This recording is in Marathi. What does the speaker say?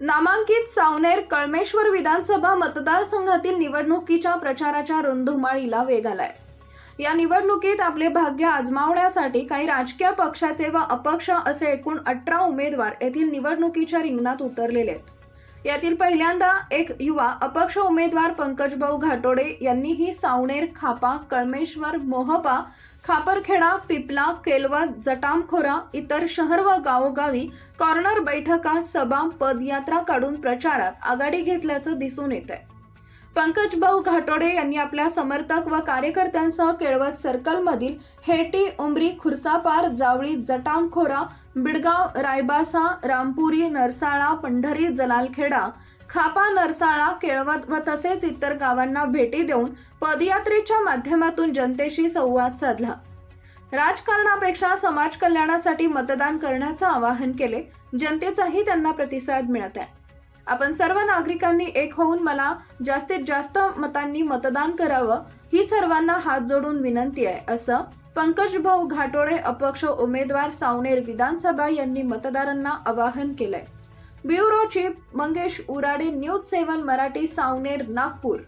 नामांकित सावनेर कळमेश्वर विधानसभा मतदारसंघातील निवडणुकीच्या प्रचाराच्या रणधुमाळीला वेग आलाय. या निवडणुकीत आपले भाग्य आजमावण्यासाठी काही राजकीय पक्षाचे व अपक्ष असे एकूण अठरा उमेदवार येथील निवडणुकीच्या रिंगणात उतरलेले आहेत. यातील पहिल्यांदा एक युवा अपक्ष उमेदवार पंकजभाऊ घाटोडे यांनीही सावनेर खापा कळमेश्वर मोहपा खापरखेडा पिपला केलवत जटामखोरा इतर शहर व गावोगावी कॉर्नर बैठका सभा पदयात्रा काढून प्रचारात आघाडी घेतल्याचं दिसून येत आहे पंकजभाऊ घाटोडे यांनी आपल्या समर्थक व कार्यकर्त्यांसह केळवत सर्कलमधील हेटी उमरी खुर्सापार जावळी जटामखोरा बिडगाव रायबासा रामपुरी नरसाळा पंढरी जलालखेडा खापा नरसाळा केळवत व तसेच इतर गावांना भेटी देऊन पदयात्रेच्या माध्यमातून जनतेशी संवाद साधला. राजकारणापेक्षा समाज कल्याणासाठी मतदान करण्याचं आवाहन केले. जनतेचाही त्यांना प्रतिसाद मिळत आहे. आपण सर्व नागरिकांनी एक होऊन मला जास्तीत जास्त मतांनी मतदान करावं ही सर्वांना हात जोडून विनंती आहे असं पंकजभाऊ घाटोळे अपक्ष उमेदवार सावनेर विधानसभा यांनी मतदारांना आवाहन केलंय. Bureau chief Mangesh Urade news seven Marathi Savner Nagpur.